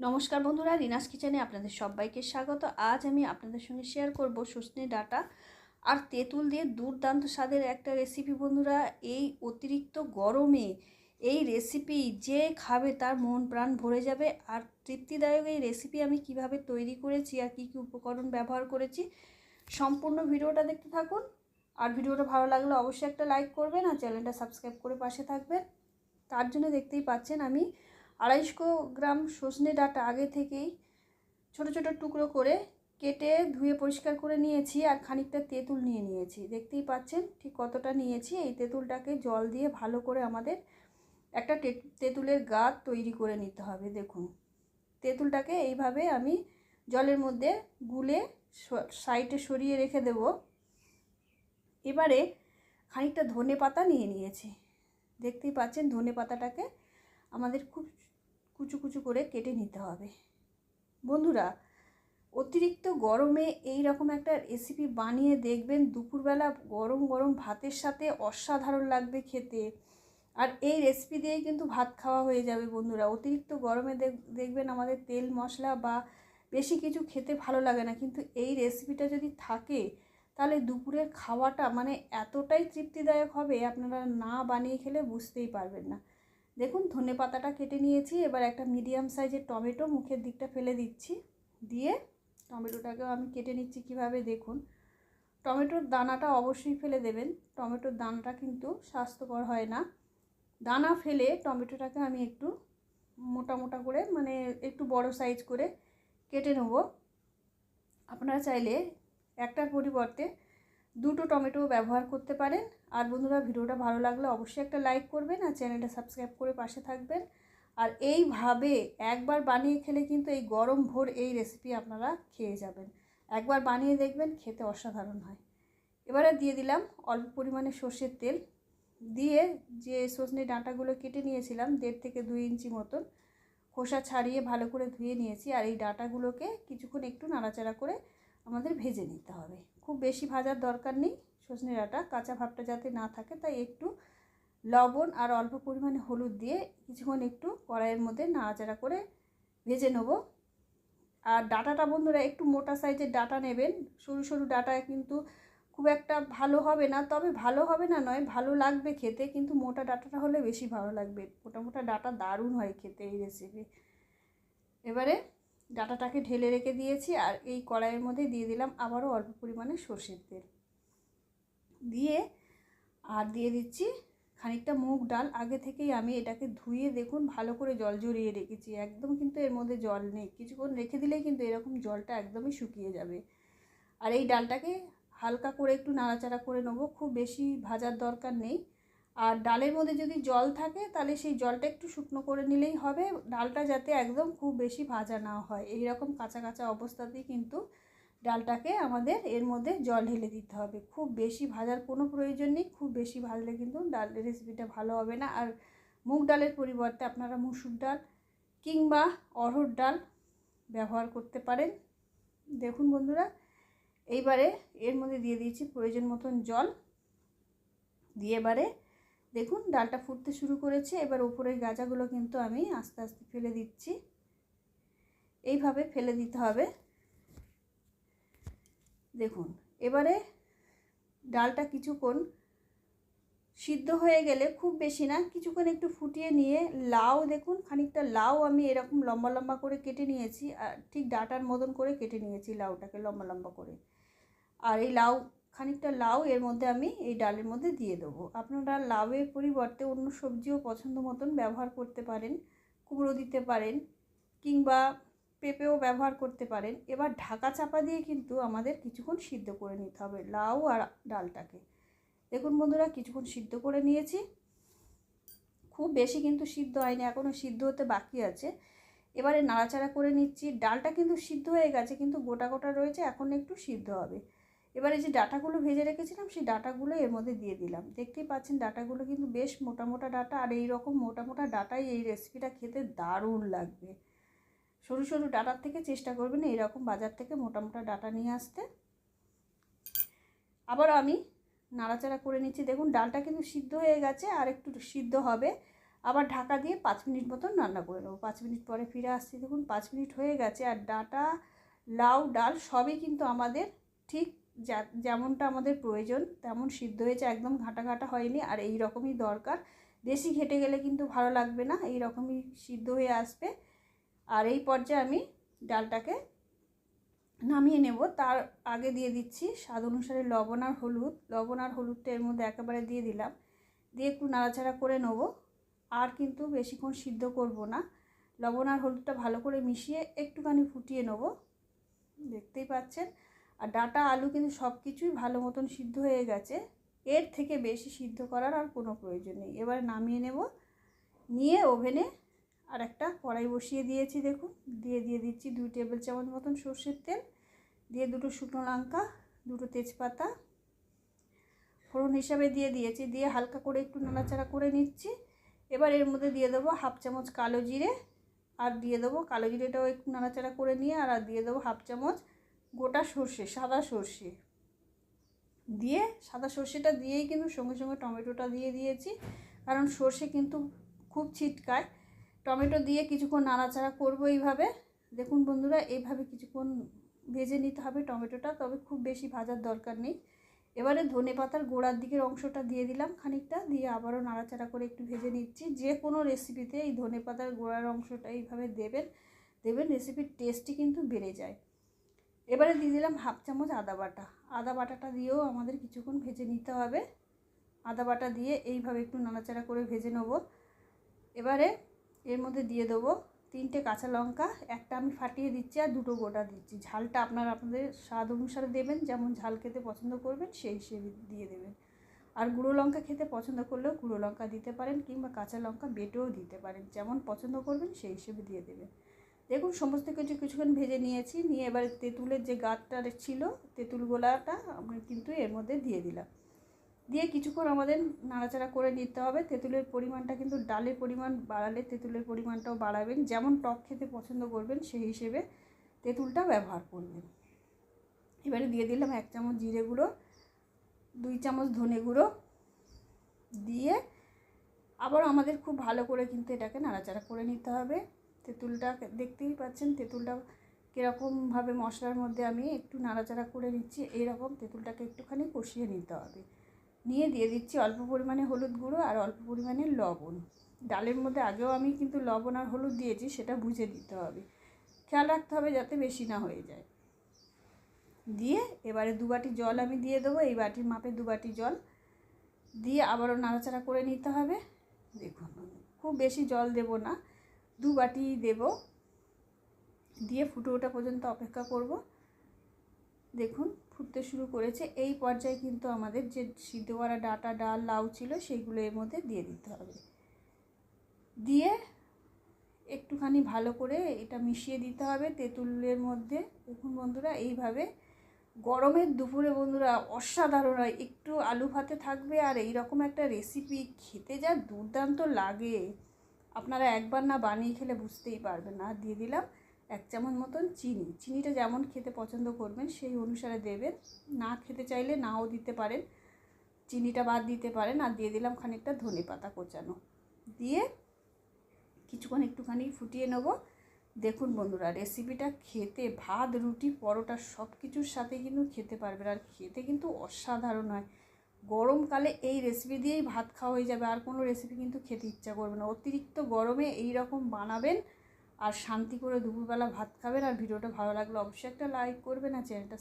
নমস্কার বন্ধুরা, রিনাস কিচেনে আপনাদের সবাইকে স্বাগত। আজ আমি আপনাদের সঙ্গে শেয়ার করব সজনে ডাটা আর তেঁতুল দিয়ে দুর্দান্ত স্বাদের একটা রেসিপি বন্ধুরা। এই অতিরিক্ত গরমে এই রেসিপি যে খাবে তার মন প্রাণ ভরে যাবে। আর তৃপ্তিদায়ক এই রেসিপি আমি কীভাবে তৈরি করেছি আর কী কী উপকরণ ব্যবহার করেছি সম্পূর্ণ ভিডিওটা দেখতে থাকুন। আর ভিডিওটা ভালো লাগলে অবশ্যই একটা লাইক করবেন আর চ্যানেলটা সাবস্ক্রাইব করে পাশে থাকবেন। তার জন্য দেখতেই পাচ্ছেন আমি আড়াইশো গ্রাম সজনে ডাঁটা আগে থেকেই ছোট ছোট টুকরো করে কেটে ধুয়ে পরিষ্কার করে নিয়েছি আর খানিকটা তেঁতুল নিয়ে নিয়েছি। দেখতেই পাচ্ছেন ঠিক কতটা নিয়েছি। এই তেঁতুলটাকে জল দিয়ে ভালো করে আমাদের একটা তেঁতুলের গাছ তৈরি করে নিতে হবে। দেখুন, তেঁতুলটাকে এইভাবে আমি জলের মধ্যে গুলে সাইডে সরিয়ে রেখে দেব। এবারে খানিকটা ধনে পাতা নিয়ে নিয়েছি। দেখতেই পাচ্ছেন ধনে পাতাটাকে আমাদের খুব কুচু কুচু করে কেটে নিতে হবে। বন্ধুরা, অতিরিক্ত গরমে এই রকম একটা রেসিপি বানিয়ে দেখবেন, দুপুরবেলা গরম গরম ভাতের সাথে অসাধারণ লাগবে খেতে। আর এই রেসিপি দিয়েই কিন্তু ভাত খাওয়া হয়ে যাবে বন্ধুরা। অতিরিক্ত গরমে দেখবেন আমাদের তেল, মশলা বা বেশি কিছু খেতে ভালো লাগে না। কিন্তু এই রেসিপিটা যদি থাকে, তাহলে দুপুরের খাওয়াটা মানে এতটাই তৃপ্তিদায়ক হবে, আপনারা না বানিয়ে খেলে বুঝতেই পারবেন না। দেখুন, ধনে পাতাটা কেটে নিয়েছি। এবার একটা মিডিয়াম সাইজের টমেটো মুখের দিকটা ফেলে দিচ্ছি। দিয়ে টমেটোটাকেও আমি কেটে নিচ্ছি কীভাবে দেখুন। টমেটোর দানাটা অবশ্যই ফেলে দেবেন। টমেটোর দানাটা কিন্তু স্বাস্থ্যকর হয় না। দানা ফেলে টমেটোটাকে আমি একটু মোটা মোটা করে মানে একটু বড় সাইজ করে কেটে নেব। আপনারা চাইলে একটার পরিবর্তে দুটো টমেটো ব্যবহার করতে পারেন। আর বন্ধুরা, ভিডিওটা ভালো লাগলে অবশ্যই একটা লাইক করবেন আর চ্যানেলটা সাবস্ক্রাইব করে পাশে থাকবেন। আর এইভাবে একবার বানিয়ে খেলে কিন্তু এই গরম ভোর এই রেসিপি আপনারা খেয়ে যাবেন। একবার বানিয়ে দেখবেন, খেতে অসাধারণ হয়। এবারে দিয়ে দিলাম অল্প পরিমাণে সর্ষের তেল। দিয়ে যে সজনে ডাঁটাগুলো কেটে নিয়েছিলাম, দেড় থেকে দুই ইঞ্চি মতন খোসা ছাড়িয়ে ভালো করে ধুয়ে নিয়েছি। আর এই ডাঁটাগুলোকে কিছুক্ষণ একটু নাড়াচাড়া করে আমাদের ভেজে নিতে হবে। খুব বেশি ভাজার দরকার নেই। সজনে ডাঁটা, কাঁচা ভাবটা যাতে না থাকে, তাই একটু লবণ আর অল্প পরিমাণে হলুদ দিয়ে কিছুক্ষণ একটু কড়াইয়ের মধ্যে নাড়াচাড়া করে ভেজে নেব। আর ডাটাটা বন্ধুরা, একটু মোটা সাইজের ডাটা নেবেন। সরু সরু ডাটা কিন্তু খুব একটা ভালো হবে না, তবে ভালো হবে না নয়, ভালো লাগবে খেতে, কিন্তু মোটা ডাটাটা হলে বেশি ভালো লাগবে। মোটা মোটা ডাটা দারুণ হয় খেতে এই রেসিপি এবারে ডাটাটাকে ঢেলে রেখে দিয়েছি আর এই কড়াইয়ের মধ্যে দিয়ে দিলাম আবারও অল্প পরিমাণে সর্ষের তেল। দিয়ে আর দিয়ে দিচ্ছি খানিকটা মুগ ডাল। আগে থেকেই আমি এটাকে ধুয়ে দেখুন ভালো করে জল জড়িয়ে রেখেছি। একদম কিন্তু এর মধ্যে জল নেই। কিছুক্ষণ রেখে দিলেই কিন্তু এরকম জলটা একদমই শুকিয়ে যাবে। আর এই ডালটাকে হালকা করে একটু নাড়াচাড়া করে নেব। খুব বেশি ভাজার দরকার নেই। আর ডালের মধ্যে যদি জল থাকে, তাহলে সেই জলটা একটু শুকনো করে নিলেই হবে। ডালটা যাতে একদম খুব বেশি ভাজা না হয়। এই রকম কাঁচা কাঁচা অবস্থাতেই কিন্তু ডালটাকে আমাদের এর মধ্যে জল ঢেলে দিতে হবে। খুব বেশি ভাজার কোনো প্রয়োজন নেই। খুব বেশি ভাজলে কিন্তু ডাল রেসিপিটা ভালো হবে না। আর মুগ ডালের পরিবর্তে আপনারা মুসুর ডাল কিংবা অড়হর ডাল ব্যবহার করতে পারেন। দেখুন বন্ধুরা, এইবারে এর মধ্যে দিয়ে দিয়েছি প্রয়োজন মতন জল। দিয়ে এবারে দেখুন, ডালটা ফুটতে শুরু করেছে। এবার ওপরের গাজাগুলো কিন্তু আমি আস্তে আস্তে ফেলে দিচ্ছি। এইভাবে ফেলে দিতে হবে। দেখুন, এবারে ডালটা কিছুক্ষণ সিদ্ধ হয়ে গেলে খুব বেশি না, কিছুক্ষণ একটু ফুটিয়ে নিয়ে লাউ, দেখুন, খানিকটা লাউ আমি এরকম লম্বা লম্বা করে কেটে নিয়েছি। আর ঠিক ডাটার মতন করে কেটে নিয়েছি লাউটাকে লম্বা লম্বা করে। আর এই লাউ খানিকটা লাউ এর মধ্যে আমি এই ডালের মধ্যে দিয়ে দেবো। আপনারা লাউয়ের পরিবর্তে অন্য সবজিও পছন্দ মতন ব্যবহার করতে পারেন, কুমড়ো দিতে পারেন কিংবা পেঁপেও ব্যবহার করতে পারেন। এবার ঢাকা চাপা দিয়ে কিন্তু আমাদের কিছুক্ষণ সিদ্ধ করে নিতে হবে লাউ আর ডালটাকে। দেখুন বন্ধুরা, কিছুক্ষণ সিদ্ধ করে নিয়েছি। খুব বেশি কিন্তু সিদ্ধ হয়নি এখনও সিদ্ধ হতে বাকি আছে। এবারে নাড়াচাড়া করে নিচ্ছি। ডালটা কিন্তু সিদ্ধ হয়ে গেছে, কিন্তু গোটা গোটা রয়েছে, এখন একটু সিদ্ধ হবে। এবারে যে ডাটাগুলো ভেজে রেখেছিলাম, সেই ডাটাগুলো এর মধ্যে দিয়ে দিলাম। দেখতেই পাচ্ছেন ডাটাগুলো কিন্তু বেশ মোটা মোটা ডাটা, আর এই রকম মোটা মোটা ডাটাই এই রেসিপিটা খেতে দারুণ লাগবে। সরু সরু ডাটার থেকে চেষ্টা করবেন এইরকম বাজার থেকে মোটা মোটা ডাটা নিয়ে আসতে। আবার আমি নাড়াচাড়া করে নিচ্ছি। দেখুন, ডালটা কিন্তু সিদ্ধ হয়ে গেছে, আর একটু সিদ্ধ হবে। আবার ঢাকা দিয়ে পাঁচ মিনিট মতন রান্না করে নেব। পাঁচ মিনিট পরে ফিরে আসছি। দেখুন, পাঁচ মিনিট হয়ে গেছে, আর ডাটা, লাউ, ডাল সবই কিন্তু আমাদের ঠিক যা, যেমনটা আমাদের প্রয়োজন, তেমন সিদ্ধ হয়েছে, একদম ঘাটা ঘাটা হয়নি, আর এই রকমই দরকার। বেশি ঘেটে গেলে কিন্তু ভালো লাগবে না, এই রকমই সিদ্ধ হয়ে আসবে। আর এই পর্যায়ে আমি ডালটাকে নামিয়ে নেব। তার আগে দিয়ে দিচ্ছি স্বাদ অনুসারে লবণ আর হলুদ। লবণ আর হলুদটা এর মধ্যে একেবারে দিয়ে দিলাম। দিয়ে একটু নাড়াচাড়া করে নেব। আর কিন্তু বেশিক্ষণ সিদ্ধ করব না। লবণ আর হলুদটা ভালো করে মিশিয়ে একটুখানি ফুটিয়ে নেব। দেখতেই পাচ্ছেন? আর ডাটা, আলু কিন্তু সব কিছুই ভালো মতন সিদ্ধ হয়ে গেছে। এর থেকে বেশি সিদ্ধ করার আর কোনো প্রয়োজন নেই। এবার নামিয়ে নেব। নিয়ে ওভেনে আর একটা কড়াই বসিয়ে দিয়েছি, দেখুন। দিয়ে দিয়ে দিচ্ছি দুই টেবিল চামচ মতন সর্ষের তেল। দিয়ে দুটো শুকনো লঙ্কা, দুটো তেজপাতা। ফোড়ন হিসাবে দিয়ে দিয়েছি। দিয়ে হালকা করে একটু নাড়াচাড়া করে নিচ্ছি। এবার এর মধ্যে দিয়ে দেবো হাফ চামচ কালো জিরে। আর দিয়ে দেবো কালো জিরেটাও একটু নাড়াচাড়া করে নিয়ে আর আর দিয়ে দেবো হাফ চামচ গোটা সর্ষে, সাদা সর্ষে। দিয়ে সাদা সর্ষেটা দিয়েই কিন্তু সঙ্গে সঙ্গে টমেটোটা দিয়ে দিয়েছি। কারণ সর্ষে কিন্তু খুব ছিটকায়। টমেটো দিয়ে কিছুক্ষণ নাড়াচাড়া করব এইভাবে। দেখুন বন্ধুরা, এইভাবে কিছুক্ষণ ভেজে নিতে হবে টমেটোটা, তবে খুব বেশি ভাজার দরকার নেই। এবারে ধনে পাতার গোড়ার দিকের অংশটা দিয়ে দিলাম খানিকটা, দিয়ে আবারও নাড়াচাড়া করে একটু ভেজে নিচ্ছি। যে কোনো রেসিপিতে এই ধনে পাতার গোড়ার অংশটা এইভাবে দেবেন। দেবেন রেসিপির টেস্টই কিন্তু বেড়ে যায়। এবারে দিয়ে দিলাম হাফ চামচ আদা বাটা। আদা বাটাটা দিয়েও আমাদের কিছুক্ষণ ভেজে নিতে হবে। আদা বাটা দিয়ে এইভাবে একটু নাড়াচাড়া করে ভেজে নেব। এবারে এর মধ্যে দিয়ে দেবো তিনটে কাঁচা লঙ্কা, একটা আমি ফাটিয়ে দিচ্ছি আর দুটো গোটা দিচ্ছি। ঝালটা আপনারা আপনাদের স্বাদ অনুসারে দেবেন, যেমন ঝাল খেতে পছন্দ করবেন সেই হিসেবে দিয়ে দেবেন। আর গুঁড়ো লঙ্কা খেতে পছন্দ করলেও গুঁড়ো লঙ্কা দিতে পারেন কিংবা কাঁচা লঙ্কা বেটেও দিতে পারেন, যেমন পছন্দ করবেন সেই হিসেবে দিয়ে দেবেন। দেখুন, সমস্ত কিছু কিছুক্ষণ ভেজে নিয়েছি। নিয়ে এবার তেঁতুলের যে গাঁটটা ছিল, তেঁতুল গোলাটা আমি কিন্তু এর মধ্যে দিয়ে দিলাম। দিয়ে কিছুক্ষণ আমাদের নাড়াচাড়া করে নিতে হবে। তেঁতুলের পরিমাণটা কিন্তু ডালের পরিমাণ বাড়ালে তেঁতুলের পরিমাণটাও বাড়াবেন। যেমন টক খেতে পছন্দ করবেন, সেই হিসেবে তেঁতুলটা ব্যবহার করবেন। এবারে দিয়ে দিলাম এক চামচ জিরে গুঁড়ো, দুই চামচ ধনে গুঁড়ো। দিয়ে আবার আমাদের খুব ভালো করে কিন্তু এটাকে নাড়াচাড়া করে নিতে হবে। তেঁতুলটা দেখতেই পাচ্ছেন তেঁতুলটা কীরকমভাবে মশলার মধ্যে আমি একটু নাড়াচাড়া করে নিচ্ছি। এইরকম তেঁতুলটাকে একটুখানি কষিয়ে নিতে হবে। নিয়ে দিয়ে দিচ্ছি অল্প পরিমাণে হলুদ গুঁড়ো আর অল্প পরিমাণে লবণ। ডালের মধ্যে আগেও আমি কিন্তু লবণ আর হলুদ দিয়েছি, সেটা বুঝে দিতে হবে। খেয়াল রাখতে হবে যাতে বেশি না হয়ে যায়। দিয়ে এবারে দু বাটি জল আমি দিয়ে দেবো, এই বাটির মাপে দু বাটি জল। দিয়ে আবারও নাড়াচাড়া করে নিতে হবে। দেখুন, খুব বেশি জল দেব না। দু বাটি দেব। দিয়ে ফুটে ওঠা পর্যন্ত অপেক্ষা করব। দেখুন, ফুটতে শুরু করেছে। এই পর্যায়ে কিন্তু আমাদের যে সিদ্ধ করা ডাটা, ডাল, লাউ ছিল সেইগুলো এর মধ্যে দিয়ে দিতে হবে। দিয়ে একটুখানি ভালো করে এটা মিশিয়ে দিতে হবে তেঁতুলের মধ্যে। দেখুন বন্ধুরা, এইভাবে গরমের দুপুরে বন্ধুরা অসাধারণ হয়। একটু আলু ভাতে থাকবে আর এই রকম একটা রেসিপি খেতে যা দুর্দান্ত লাগে। আপনারা একবার না বানিয়ে খেলে বুঝতেই পারবেন না। দিয়ে দিলাম এক চামচ মতন চিনি। চিনিটা যেমন খেতে পছন্দ করবেন, সেই অনুসারে দেবেন। না খেতে চাইলে নাও দিতে পারেন। চিনিটা বাদ দিতে পারেন। আর দিয়ে দিলাম খানিকটা ধনে পাতা কোচানো। দিয়ে কিছুক্ষণ একটুখানি ফুটিয়ে নেব। দেখুন বন্ধুরা, রেসিপিটা খেতে, ভাত, রুটি, পরোটা সব কিছুর সাথে কিন্তু খেতে পারবেন। আর খেতে কিন্তু অসাধারণ হয়। গরমকালে এই রেসিপি দিয়েই ভাত খাওয়া হয়ে যাবে। আর কোনো রেসিপি কিন্তু খেতে ইচ্ছা করবে না। অতিরিক্ত গরমে এই রকম বানাবেন আর শান্তি করে দুপুরবেলা ভাত খাবেন। আর ভিডিওটা ভালো লাগলে অবশ্যই একটা লাইক করবেন আর চ্যানেলটা